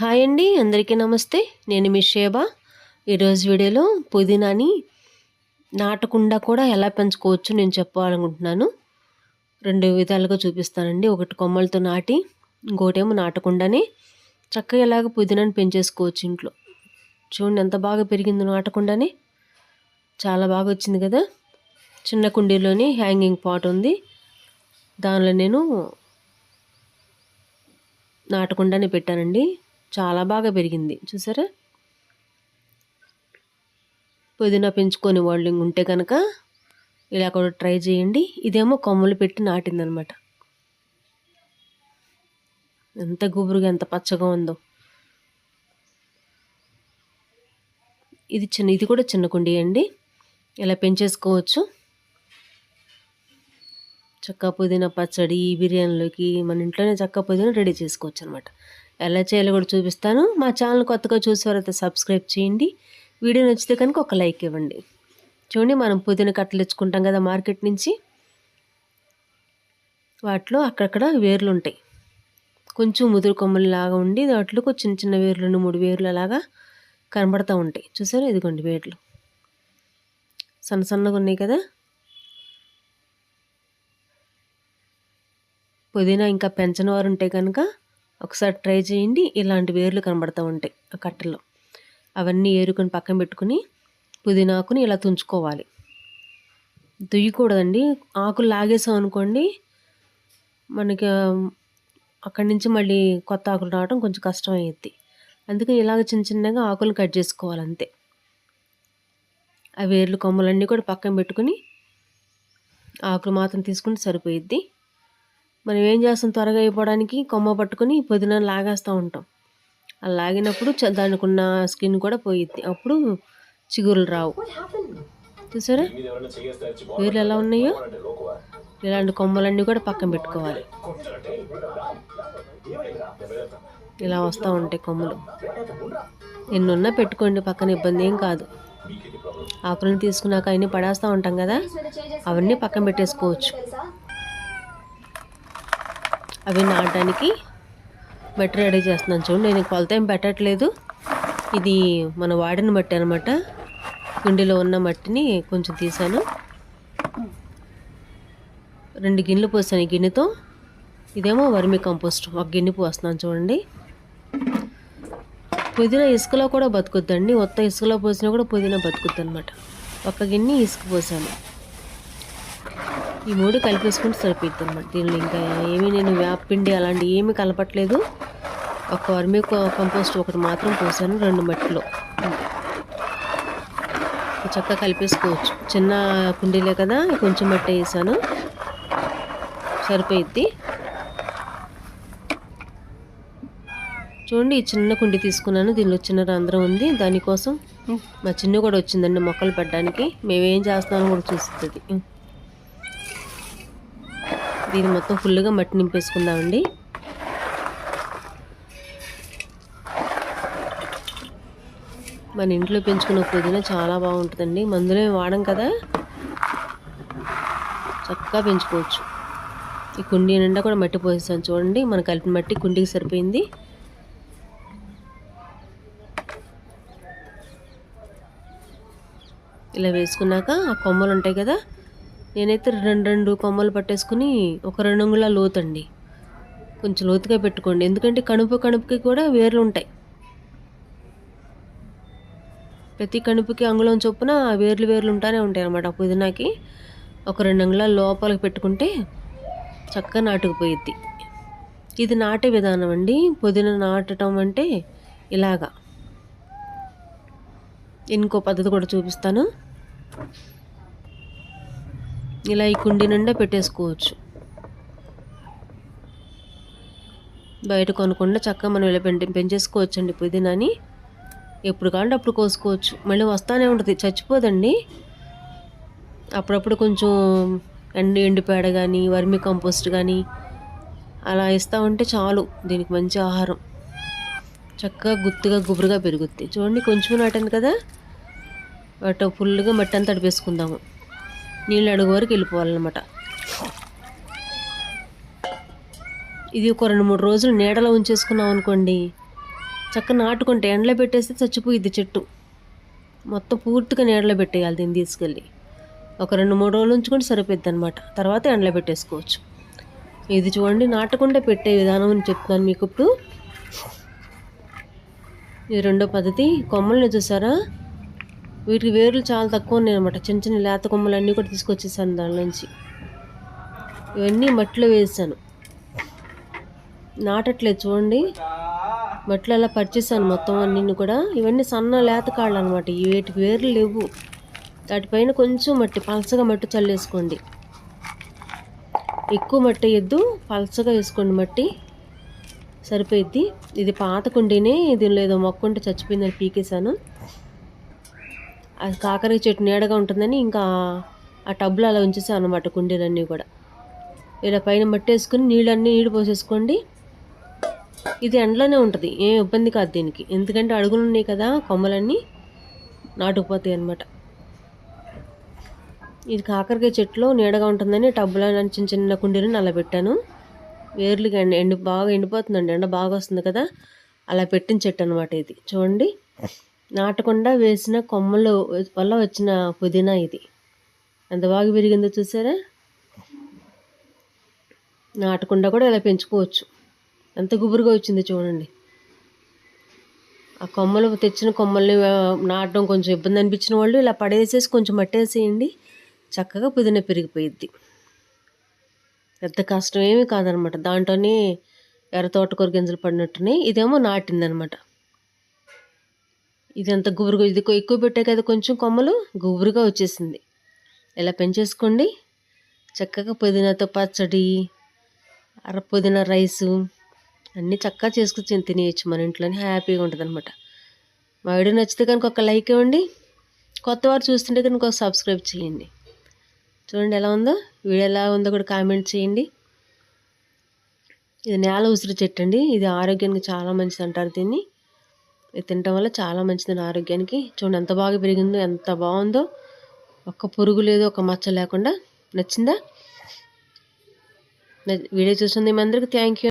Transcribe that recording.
Hi అండి అందరికీ నమస్తే. నేను మీ షేబా ఈరోజు వీడియోలో పుదీనాని నాటకుండా కూడా ఎలా పెంచుకోవచ్చు నేను చెప్పాలనుకుంటున్నాను. రెండు విధాలుగా చూపిస్తానండి. ఒకటి కొమ్మలతో నాటి ఇంకోటేమో నాటకుండానే చక్కగా ఎలాగ పుదీనాని పెంచేసుకోవచ్చు ఇంట్లో. చూడండి ఎంత బాగా పెరిగిందో నాటకుండానే. చాలా బాగా వచ్చింది కదా. చిన్న కుండీలోనే హ్యాంగింగ్ పాట్ ఉంది. దానిలో నేను నాటకుండానే పెట్టానండి. చాలా బాగా పెరిగింది. చూసారా? పుదీనా పెంచుకొని వాళ్ళు ఉంటే కనుక ఇలా కూడా ట్రై చేయండి. ఇదేమో కొమ్మలు పెట్టి నాటిందనమాట. ఎంత గుబురుగా ఎంత పచ్చగా ఉందో. ఇది చిన్న ఇది కూడా చిన్న కుండీ అండి. ఇలా పెంచేసుకోవచ్చు. చక్క పుదీనా పచ్చడి బిర్యానీలోకి మన ఇంట్లోనే చక్క పుదీనా రెడీ చేసుకోవచ్చు అనమాట ఎలా చేయాలో కూడా చూపిస్తాను. మా ఛానల్ కొత్తగా చూసేవారైతే సబ్స్క్రైబ్ చేయండి. వీడియో నచ్చితే కనుక ఒక లైక్ ఇవ్వండి. చూడండి మనం పుదీనా కట్టలు తెచ్చుకుంటాం కదా మార్కెట్ నుంచి. వాటిలో అక్కడక్కడ వేర్లు ఉంటాయి. కొంచెం ముదురు కొమ్మలు లాగా ఉండి వాటిలో చిన్న చిన్న వేర్లు రెండు మూడు వేర్లు అలాగా కనబడుతూ ఉంటాయి. చూసారా? ఇదిగోండి వేర్లు. సన్న సన్నగా ఉన్నాయి కదా. పుదీనా ఇంకా పెంచని వారు ఉంటే కనుక ఒకసారి ట్రై చేయండి. ఇలాంటి వేర్లు కనబడుతూ ఉంటాయి ఆ కట్టెలో అవన్నీ ఏరుకొని పక్కన పెట్టుకుని పుదీనాకుని ఇలా తుంచుకోవాలి. దుయ్యకూడదండి. ఆకులు లాగేసాం అనుకోండి మనకి అక్కడి నుంచి మళ్ళీ కొత్త ఆకులు రావడం కొంచెం కష్టం అందుకని ఇలాగ చిన్న చిన్నగా ఆకులు కట్ చేసుకోవాలి అంతే. ఆ వేర్లు కొమ్మలన్నీ కూడా పక్కన పెట్టుకుని ఆకులు మాత్రం తీసుకుంటే సరిపోయిద్ది. మనం ఏం చేస్తాం త్వరగా అయిపోవడానికి కొమ్మ పట్టుకొని పుదీనా లాగేస్తూ ఉంటాం. అలా లాగినప్పుడు దానికి ఉన్న స్కిన్ కూడా పోయిద్ది. అప్పుడు చిగురులు రావు. చూసారా? వేర్లు ఎలా ఉన్నాయో? ఇలాంటి కొమ్మలన్నీ కూడా పక్కన పెట్టుకోవాలి. ఇలా వస్తూ ఉంటాయి కొమ్మలు. ఎన్నున్నా పెట్టుకోండి పక్కన ఇబ్బంది ఏం కాదు. ఆకులను తీసుకున్నాక అన్నీ పడేస్తూ ఉంటాం కదా? అవన్నీ పక్కన పెట్టేసుకోవచ్చు. అవి నాటడానికి మట్టి రెడీ చేస్తున్నాను చూడండి నేను కొలత ఏం పెట్టట్లేదు. ఇది మన వాడిన మట్టి అనమాట కుండీలో ఉన్న మట్టిని కొంచెం తీసాను. రెండు గిన్నెలు పోసాను ఈ గిన్నెతో. ఇదేమో వర్మి కంపోస్ట్. ఒక గిన్నె పోస్తున్నాను చూడండి. పుదీనా ఇసుకలో కూడా బతుకుద్దండి. మొత్తం ఇసుకలో పోసినా కూడా పుదీనా బతుకుద్ది అనమాట ఒక గిన్నె ఇసుక పోసాను. ఈ మూడు కలిపేసుకుంటే సరిపోద్ది అనమాట దీనిలో ఇంకా ఏమీ నేను వేపపిండి అలాంటివి ఏమీ కలపట్లేదు. ఒక వర్మి కంపోస్ట్ ఒకటి మాత్రం పోసాను రెండు మట్టిలో. చక్కగా కలిపేసుకోవచ్చు. చిన్న కుండీలే కదా కొంచెం మట్టి వేసాను. సరిపోయిద్ది. చూడండి ఈ చిన్న కుండి తీసుకున్నాను. దీనిలో చిన్న రంధ్రం ఉంది. దానికోసం మా చిన్న కూడా వచ్చిందండి మొక్కలు పెట్టడానికి. మేమేం చేస్తున్నామో కూడా చూస్తుంది దీన్ని మొత్తం ఫుల్గా మట్టి నింపేసుకుందామండి. మన ఇంట్లో పెంచుకున్న పుదీనా చాలా బాగుంటుందండి. మందులో వాడం కదా. చక్కగా పెంచుకోవచ్చు. ఈ కుండీ నిండా కూడా మట్టి పోసేసాను చూడండి. మన కలిపిన మట్టి కుండీకి సరిపోయింది. ఇలా వేసుకున్నాక ఆ కొమ్మలు ఉంటాయి కదా నేనైతే రెండు రెండు కొమ్మలు పట్టేసుకుని ఒక రెండు అంగుళాల లోతండి. కొంచెం లోతుగా పెట్టుకోండి. ఎందుకంటే కణుపు కణుపుకి కూడా వేర్లు ఉంటాయి. ప్రతి కణుపుకి అంగుళం చొప్పున వేర్లు వేర్లు ఉంటానే ఉంటాయి అన్నమాట. పుదీనాకి ఒక రెండు అంగుళాల లోపలికి పెట్టుకుంటే చక్కగా నాటుకుపోయిద్ది. ఇది నాటే విధానం అండి. పుదీనా నాటడం అంటే ఇలాగా. ఇంకో పద్ధతి కూడా చూపిస్తాను. ఇలా ఈ కుండీ నిండా పెట్టేసుకోవచ్చు. బయట కొనకుండా చక్కగా మనం ఇలా పెంచి పెంచేసుకోవచ్చు అండి పుదీనాని. ఎప్పుడు కావాలంటే అప్పుడు కోసుకోవచ్చు. మళ్ళీ వస్తానే ఉంటుంది. చచ్చిపోదండి. అప్పుడప్పుడు కొంచెం ఎండి ఎండిపేడ కానీ వర్మి కంపోస్ట్ కానీ అలా ఇస్తూ ఉంటే చాలు దీనికి మంచి ఆహారం. చక్కగా గుత్తుగా గుబురుగా పెరుగుద్ది. చూడండి కొంచెం నాటాను కదా? వాటి ఫుల్గా మట్టి అంతా తడిపేసుకుందాము. నీళ్ళు అడుగు వరకు వెళ్ళిపోవాలన్నమాట. ఇది ఒక రెండు మూడు రోజులు నీడలో ఉంచేసుకున్నాం అనుకోండి చక్కగా నాటుకుంటే ఎండలో పెట్టేస్తే చచ్చిపోయిద్ది చెట్టు. మొత్తం పూర్తిగా నీడలో పెట్టేయాలి దీన్ని తీసుకెళ్ళి. ఒక రెండు మూడు రోజులు ఉంచుకుంటే సరిపోద్ది అనమాట తర్వాత ఎండలో పెట్టేసుకోవచ్చు. ఇది చూడండి నాటకుండా పెట్టే విధానం అని చెప్తున్నాను మీకు ఇప్పుడు. ఇది రెండో పద్ధతి కొమ్మల్ని చూసారా? వీటికి వేర్లు చాలా తక్కువ ఉన్నాయి అనమాట చిన్న చిన్న లేత కొమ్మలు అన్నీ కూడా తీసుకొచ్చేసాను దాని నుంచి. ఇవన్నీ మట్టిలో వేసాను. నాటట్లేదు చూడండి. మట్టిలో అలా పరిచేసాను మొత్తం అన్నీ కూడా. ఇవన్నీ సన్న లేత కాళ్ళు అనమాట వీటికి వేర్లు లేవు. వాటిపైన కొంచెం మట్టి పలసగా మట్టి చల్లేసుకోండి. ఎక్కువ మట్టి వేయద్దు పలసగా వేసుకోండి మట్టి. సరిపోయిద్ది. ఇది పాత కుండీనే దీనిలో ఏదో మొక్క ఉంటే చచ్చిపోయిందని పీకేశాను. అది కాకరకాయ చెట్టు నీడగా ఉంటుందని ఇంకా ఆ టబ్లో అలా ఉంచేసాను అనమాట కుండీలన్నీ కూడా. ఇలా పైన మట్టేసుకుని నీళ్ళన్నీ నీళ్ళు పోసేసుకోండి. ఇది ఎండలోనే ఉంటుంది ఏం ఇబ్బంది కాదు దీనికి. ఎందుకంటే అడుగులు ఉన్నాయి కదా కొమ్మలన్నీ నాటుకుపోతాయి అనమాట ఇది కాకరకాయ చెట్టులో నీడగా ఉంటుందని టబ్బులో చిన్న చిన్న కుండీలను అలా పెట్టాను వేర్లు ఎండ ఎండి బాగా ఎండిపోతుందండి ఎండ బాగా వస్తుంది కదా. అలా పెట్టిన చెట్టు అనమాట ఇది. చూడండి. నాటకుండా వేసిన కొమ్మలు వల్ల వచ్చిన పుదీనా ఇది. ఎంత బాగా పెరిగిందో చూసారా? నాటకుండా కూడా ఇలా పెంచుకోవచ్చు. ఎంత గుబురుగా వచ్చింది చూడండి. ఆ కొమ్మలు తెచ్చిన కొమ్మల్ని నాటడం కొంచెం ఇబ్బంది అనిపించిన వాళ్ళు ఇలా పడేసేసి కొంచెం మట్టేసేయండి. చక్కగా పుదీనా పెరిగిపోయిద్ది. పెద్ద కష్టం ఏమీ కాదనమాట. దాంట్లోనే ఎర్ర తోటకూర గింజలు పడినట్టునే ఇదేమో నాటిందనమాట. ఇదంతా గుబురుగా ఇది ఎక్కువ పెట్టే కదా కొంచెం కొమ్మలు గుబురుగా వచ్చేసింది. ఇలా పెంచేసుకోండి. చక్కగా పుదీనాతో పచ్చడి అర పుదీనా రైసు అన్నీ చక్కగా చేసుకొచ్చి తినేయచ్చు. మన ఇంట్లోనే హ్యాపీగా ఉంటుంది అనమాట మా వీడియో నచ్చితే కనుక ఒక లైక్ ఇవ్వండి. కొత్త వారు చూస్తుంటే కనుక ఒక సబ్స్క్రైబ్ చేయండి. చూడండి ఎలా ఉందో. వీడియో ఎలా ఉందో కూడా కామెంట్ చేయండి. ఇది నేల ఉసిరి చెట్టు అండి. ఇది ఆరోగ్యానికి చాలా మంచిది అంటారు దీన్ని. ఇది తినటం వల్ల చాలా మంచిది ఆరోగ్యానికి. చూడండి ఎంత బాగా పెరిగిందో ఎంత బాగుందో. ఒక్క పురుగు లేదు ఒక మచ్చ లేకుండా. నచ్చిందా? వీడియో చూస్తుంది మీ అందరికీ థ్యాంక్ యూ.